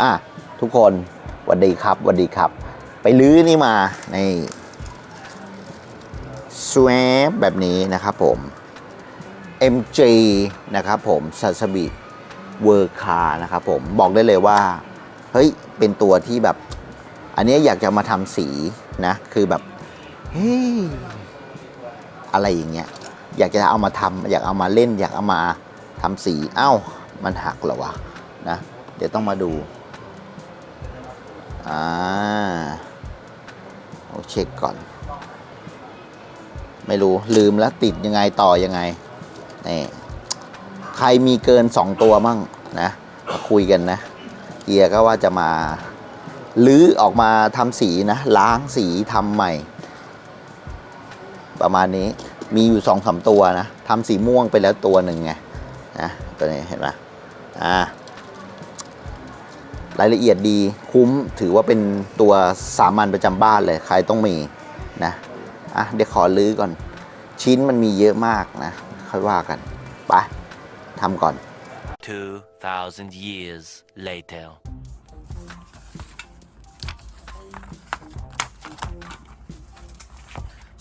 อะทุกคนวัสดีครับวัสดีครับ ไปลื้อนี่มาในสวปแบบนี้นะครับผม MJ นะครับผมซาสบิเวอร์คานะครับผมบอกได้เลยว่า เฮ้ย เป็นตัวที่แบบ อันนี้อยากจะมาทำสีนะ คือแบบ เฮ้ย อะไรอย่างเงี้ย อยากจะเอามาทำอยากเอามาเล่น อยากเอามาทำสี เอ้า มันหักเหรอวะนะ เดี๋ยวต้องมาดู อ่าเอาเช็คก่อน ไม่รู้ลืมแล้วติดยังไงต่อยังไงนี่ใครมีเกิน 2 ตัวมั่งนะมาคุยกันนะเกียร์ก็ว่าจะมาลื้อออกมาทำสีนะ ล้างสีทำใหม่ ประมาณนี้มีอยู่สองสามตัวนะทำสีม่วงไปแล้วตัวหนึ่งไงนะตัวนี้เห็นไหมอ่า รายละเอียดดีคุ้มถือว่าเป็นตัวสามัญประจำบ้านเลย ใครต้องมีนะอะเดี๋ยวขอลื้อก่อน ชิ้นมันมีเยอะมากนะ ค่อยว่ากัน ไปทำก่อน 2,000 years later.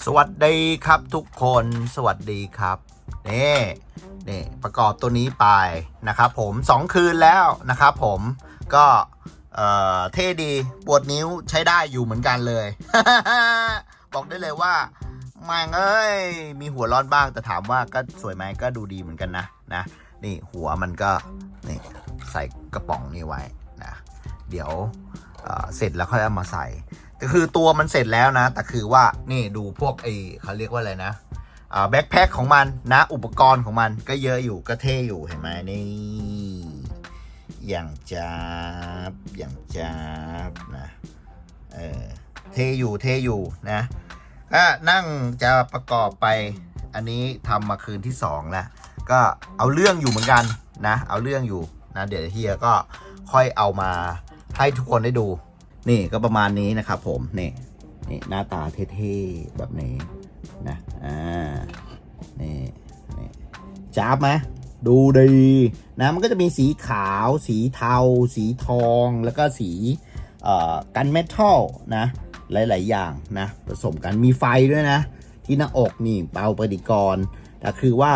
สวัสดีครับทุกคนสวัสดีครับนี่นี่ประกอบตัวนี้ไปนะครับผมสองคืนแล้วนะครับผม ก็เอ่อเท่ดีปวดนิ้วใช้ได้อยู่เหมือนกันเลย บอกได้เลยว่าแม่งเอ้ย มีหัวร้อนบ้างแต่ถามว่าก็สวยไหมก็ดูดีเหมือนกันนะนะนี่หัวมันก็นี่ใส่กระป๋องนี้ไว้นะเดี๋ยวเเสร็จแล้วค่อยเอามาใส่ก็คือตัวมันเสร็จแล้วนะ แต่คือว่านี่ดูพวกไอ้เขาเรียกว่าอะไรนะอ่าแบ็คแพ็คของมันนะ อุปกรณ์ของมันก็เยอะอยู่ก็เท่อยู่เห็นไหมนี่ อย่างจับอย่างจับนะเออเทอยู่เทอยู่นะก็นั่งจะประกอบไปอันนี้ทำมาคืนที่สองแล้วก็เอาเรื่องอยู่เหมือนกันนะ เอาเรื่องอยู่นะเดี๋ยวเฮียก็ค่อยเอามาให้ทุกคนได้ดู นี่ก็ประมาณนี้นะครับผมนี่นี่หน้าตาเท่ๆแบบนี้นะอ่านี่นี่จ้าบไหม ดูดีนะมันก็จะมีสีขาว สีเทา สีทองแล้วก็สีกันเมทัลนะหลาย ๆ อย่างนะผสมกันมีไฟด้วยนะ ที่หน้าอกนี่เป่าปฏิกรณ์แต่คือว่า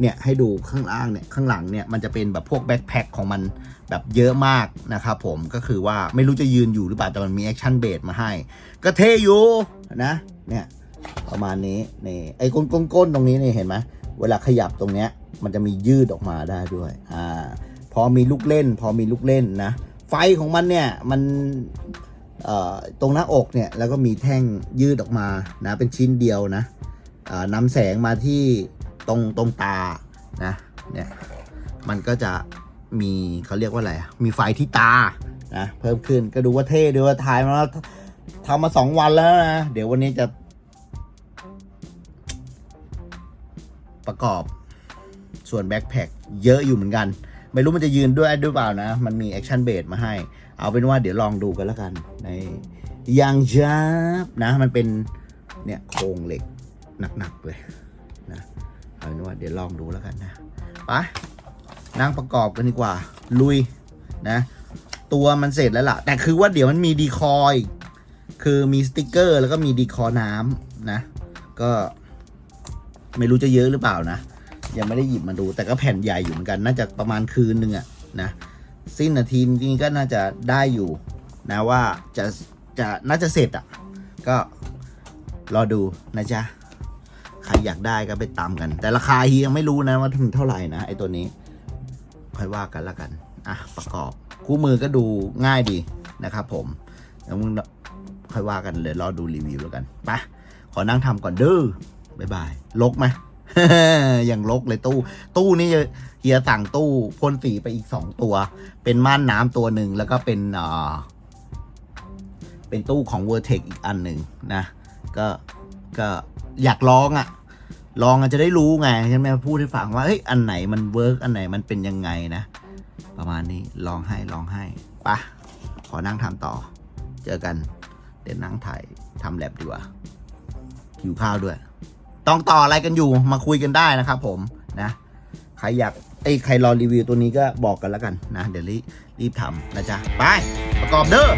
เนี่ยให้ดูข้างล่างเนี่ยข้างหลังเนี่ยมันจะเป็นแบบพวกแบ็คแพคของมันแบบเยอะมากนะครับผมก็คือว่าไม่รู้จะยืนอยู่หรือเปล่าแต่มันมีแอคชั่นเบสมาให้ ก็เทอยู่นะเนี่ยประมาณนี้นี่ไอ้ก้นก้นก้นตรงนี้นี่เห็นไหมเวลาขยับตรงเนี้ย มันจะมียืดออกมาได้ด้วยอ่าพอมีลูกเล่น พอมีลูกเล่นนะ ไฟของมันเนี่ยมันเอ่อตรงหน้าอกเนี่ยแล้วก็มีแท่งยืดออกมานะเป็นชิ้นเดียวนะอ่านำแสงมาที่ตรงตรงตานะเนี่ยมันก็จะมีเขาเรียกว่าอะไรอะมีไฟที่ตานะเพิ่มขึ้นก็ดูว่าเท่ดูว่าถ่ายมาแล้วทำมาสองวันแล้วนะ เดี๋ยววันนี้จะประกอบ ส่วนแบ็คแพคเยอะอยู่เหมือนกัน ไม่รู้มันจะยืนด้วยด้วยเปล่านะ มันมีแอคชั่นเบสมาให้ เอาเป็นว่าเดี๋ยวลองดูกันแล้วกันในยางจับนะ มันเป็นเนี่ยโครงเหล็กหนักๆเลยนะเอาเป็นว่าเดี๋ยวลองดูแล้วกันนะไปนั่งประกอบกันดีกว่า ลุยนะ ตัวมันเสร็จแล้วล่ะ แต่คือว่าเดี๋ยวมันมีดีคอยคือมีสติกเกอร์ แล้วก็มีดีคอน้ำนะ ก็ไม่รู้จะเยอะหรือเปล่านะ ยังไม่ได้หยิบมาดู แต่ก็แผ่นใหญ่อยู่เหมือนกัน น่าจะประมาณคืนหนึ่งอะนะสิ้นนาทีนี้ก็น่าจะได้อยู่นะว่าจะจะน่าจะเสร็จอะก็รอดูนะจ๊ะใครอยากได้ก็ไปตามกัน แต่ราคาฮียังไม่รู้นะว่าถึงเท่าไหร่นะไอตัวนี้ค่อยว่ากันละกันอะประกอบคู่มือก็ดูง่ายดีนะครับผมเดี๋ยวมึงค่อยว่ากันเลยรอดูรีวิวแล้วกันไปขอนั่งทำก่อนเด้อบายบายลกไหม อย่างลกเลยตู้ ตู้นี่เฮียสั่งตู้พ่นสีไปอีกสองตัว เป็นม่านน้ำตัวหนึ่งแล้วก็เป็นเอ่อเป็นตู้ของ v e r t e x อีกอันหนึ่งนะ ก็ก็อยากลองอะ่ะ ลองจะได้รู้ไงใช่ไหมพูดให้ฟังว่าเฮ้ยอันไหนมันเวิร์กอันไหนมันเป็นยังไงนะ ประมาณนี้ลองให้ลองให้ปะขอนั่งทำต่อ เจอกัน เดี๋ยวนั่งถ่ายทำแลบดีกว่าหิวข้าวด้วย ต้องต่ออะไรกันอยู่มาคุยกันได้นะครับผมนะใครอยากไอ้ยใครรอรีวิวตัวนี้ก็บอกกันแล้วกันนะเดี๋ยวรีรีบทำนะจ๊ะไปประกอบเด้อ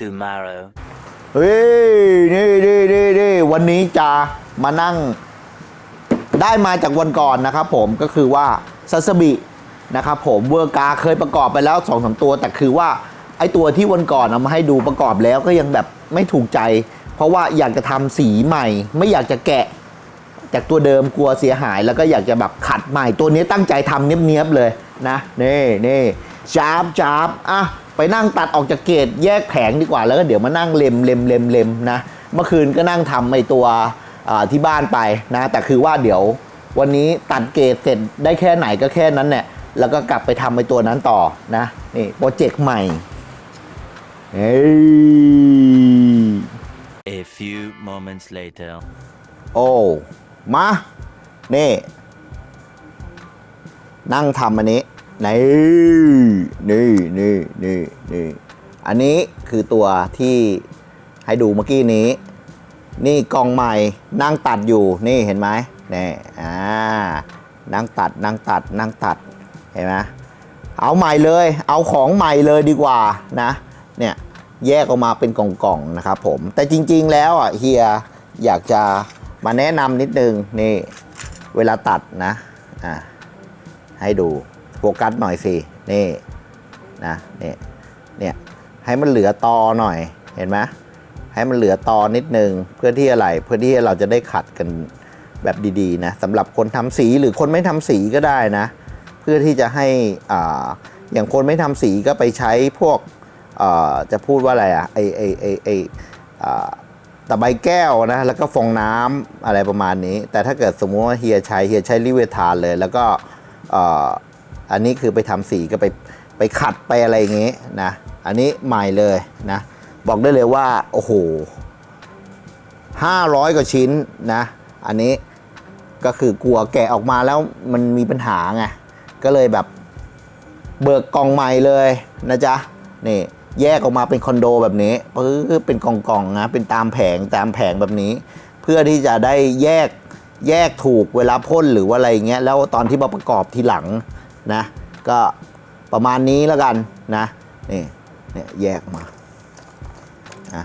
Tomorrow. เฮ้ยนี่นี่นี่นี่วันนี้จะมานั่งได้มาจากวันก่อนนะครับผมก็คือว่าซัสบิ นะครับผมเวอร์กาเคยประกอบไปแล้วสองสามตัว แต่คือว่าไอตัวที่วันก่อนเอามาให้ดูประกอบแล้วก็ยังแบบไม่ถูกใจ เพราะว่าอยากจะทำสีใหม่ ไม่อยากจะแกะ จากตัวเดิมกลัวเสียหาย แล้วก็อยากจะแบบขัดใหม่ ตัวนี้ตั้งใจทำเนี้ยบๆเลยนะนี่นี่จ้าบจ้าบอะไปนั่งตัดออกจากเกตแยกแผงดีกว่าแล้วก็เดี๋ยวมานั่งเล็มเล็มเล็มเล็มนะเมื่อคืนก็นั่งทำไอตัวที่บ้านไปนะ แต่คือว่าเดี๋ยววันนี้ตัดเกตเสร็จได้แค่ไหนก็แค่นั้นเนี่ย แล้วก็กลับไปทำไอตัวนั้นต่อนะนี่โปรเจกต์ใหม่เฮ้ย A few moments later. โอ้มานี่นั่งทำอันนี้นี่นี่นี่นี่นี่อันนี้คือตัวที่ให้ดูเมื่อกี้นี้ นี่กล่องใหม่นั่งตัดอยู่นี่เห็นไหมนี่อ่านั่งตัดนั่งตัดนั่งตัด เห็นไหมเอาใหม่เลย เอาของใหม่เลยดีกว่านะ เนี่ยแยกออกมาเป็นกล่องๆนะครับผม แต่จริงๆแล้วอะเฮียอยากจะมาแนะนำนิดนึงนี่เวลาตัดนะอะให้ดูโฟกัสหน่อยสิ นี่นะเนี่ยเนี่ยให้มันเหลือตอหน่อยเห็นไหมให้มันเหลือตอนิดนึงเพื่อที่อะไรเพื่อที่เราจะได้ขัดกันแบบดีๆนะสำหรับคนทำสีหรือคนไม่ทำสีก็ได้นะ เพื่อที่จะให้อ่าอย่างคนไม่ทำสีก็ไปใช้พวกจะพูดว่าอะไรอะไอไอไอไอตะไบแก้วนะแล้วก็ฟองน้ำอะไรประมาณนี้ แต่ถ้าเกิดสมมติว่าเฮียใช้เฮียใช้ลิเวทานเลย แล้วก็อ,อันนี้คือไปทำสีก็ไปไปขัดไปอะไรอย่างงี้นะอันนี้ใหม่เลยนะบอกได้เลยว่าโอ้โห500 กว่าชิ้นนะ อันนี้ก็คือกลัวแกะออกมาแล้วมันมีปัญหาไง ก็เลยแบบเบิกกล่องใหม่เลยนะจ๊ะนี่แยกออกมาเป็นคอนโดแบบนี้ปึ๊บเป็นกล่องๆนะเป็นตามแผงตามแผงแบบนี้ เพื่อที่จะได้แยกแยกถูกเวลาพ่นหรือว่าอะไรเงี้ยแล้วตอนที่มาประกอบทีหลังนะก็ประมาณนี้แล้วกันนะนี่เนี่ยแยกมานะ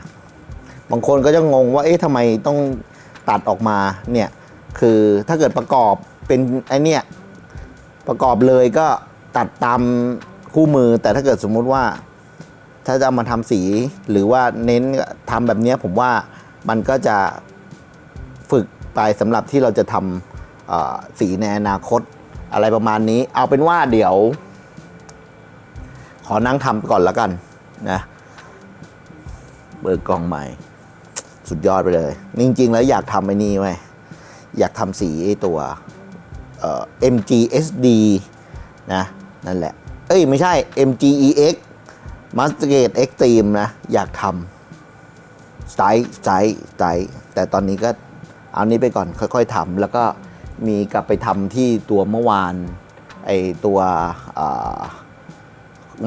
บางคนก็จะงงว่าเอ๊ะทำไมต้องตัดออกมาเนี่ยคือถ้าเกิดประกอบเป็นไอเนี่ย ประกอบเลยก็ตัดตามคู่มือ แต่ถ้าเกิดสมมุติว่า ถ้าจะมาทำสีหรือว่าเน้นทำแบบนี้ผมว่ามันก็จะฝึกไปสำหรับที่เราจะทำสีในอนาคตอะไรประมาณนี้ เอาเป็นว่าเดี๋ยว ขอนั่งทำก่อนแล้วกันนะเบิกกล่องใหม่ สุดยอดไปเลย จริง ๆ แล้วอยากทำไอ้นี่ไว้อยากทำสีไอ้ตัว MGSD นะนั่นแหละ เอ้ย ไม่ใช่ MGEX Mastercard Extreme นะ อยากทำไซส์ไซส์ไซส์แต่ตอนนี้ก็เอานี้ไปก่อนค่อยๆทำแล้วก็มีกลับไปทำที่ตัวเมื่อวานไอตัว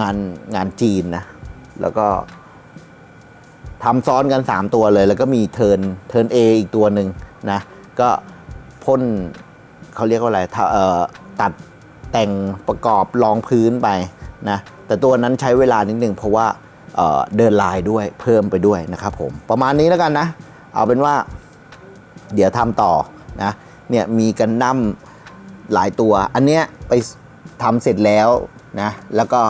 งานงานจีนนะ แล้วก็ทำซ้อนกัน 3 ตัวเลย แล้วก็มีเทิร์นเทิร์น A อีกตัวหนึ่งนะ ก็พ่น เขาเรียกว่าอะไรตัดแต่งประกอบรองพื้นไปนะแต่ตัวนั้นใช้เวลานิดนึงเพราะว่าเเดินลายด้วยเพิ่มไปด้วยนะครับผมประมาณนี้แล้วกันนะ เอาเป็นว่า เดี๋ยวทำต่อนะเนี่ยมีกันดั้มหลายตัว อันเนี้ยไปทำเสร็จแล้วนะแล้วก็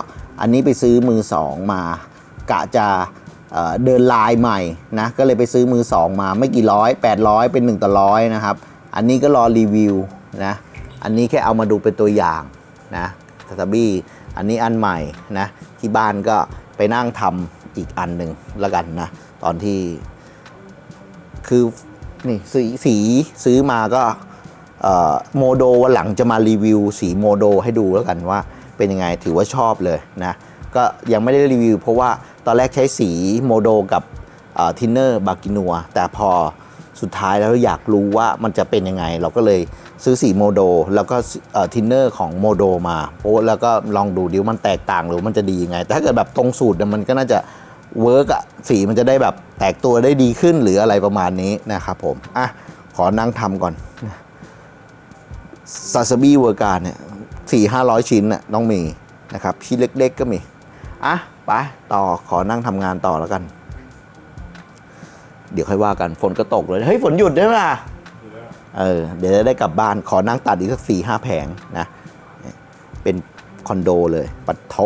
อันนี้ไปซื้อมือสองมากะจะเอ่อเดินลายใหม่นะก็เลยไปซื้อมือสองมาไม่กี่ร้อย800 เป็น1ต่อร้อยนะครับ อันนี้ก็รอรีวิว นะ อันนี้แค่เอามาดูเป็นตัวอย่างนะซาซาบี้อันนี้อันใหม่นะ ที่บ้านก็ไปนั่งทำอีกอันหนึ่งล้วกันนะ ตอนที่ คือนี่สีสีซื้อมาก็โมโดวันหลังจะมารีวิวสีโมโดให้ดูแล้วกันว่าเป็นยังไงถือว่าชอบเลยนะ ก็ยังไม่ได้รีวิว เพราะว่าตอนแรกใช้สีโมโดกับทินเนอร์บากินัวแต่พอสุดท้ายแล้วอยากรู้ว่ามันจะเป็นยังไง เราก็เลย ซื้อสีโมโดแล้วก็ทินเนอร์ของโมโดมาโอ้แล้วก็ลองดูดิวมันแตกต่างหรือมันจะดียังไง แต่ถ้าเกิดแบบตรงสูตรเนี่ยมันก็น่าจะเวิร์กอะสีมันจะได้แบบแตกตัวได้ดีขึ้นหรืออะไรประมาณนี้นะครับผม อะ ขอนั่งทำก่อนซาซาบิเวอร์การเนี่ยสี่ห้าร้อยชิ้นน่ะต้องมีนะครับชิ้นเล็กๆก็มี อะ ไป ต่อขอนั่งทำงานต่อแล้วกัน เดี๋ยวค่อยว่ากันฝนก็ตกเลย เฮ้ย ฝนหยุดได้ไหมล่ะ เออเดี๋ยวจะได้กลับบ้านขอนั่งตัดอีกสักสี่ห้าแผงนะ เป็นคอนโดเลยปัดโท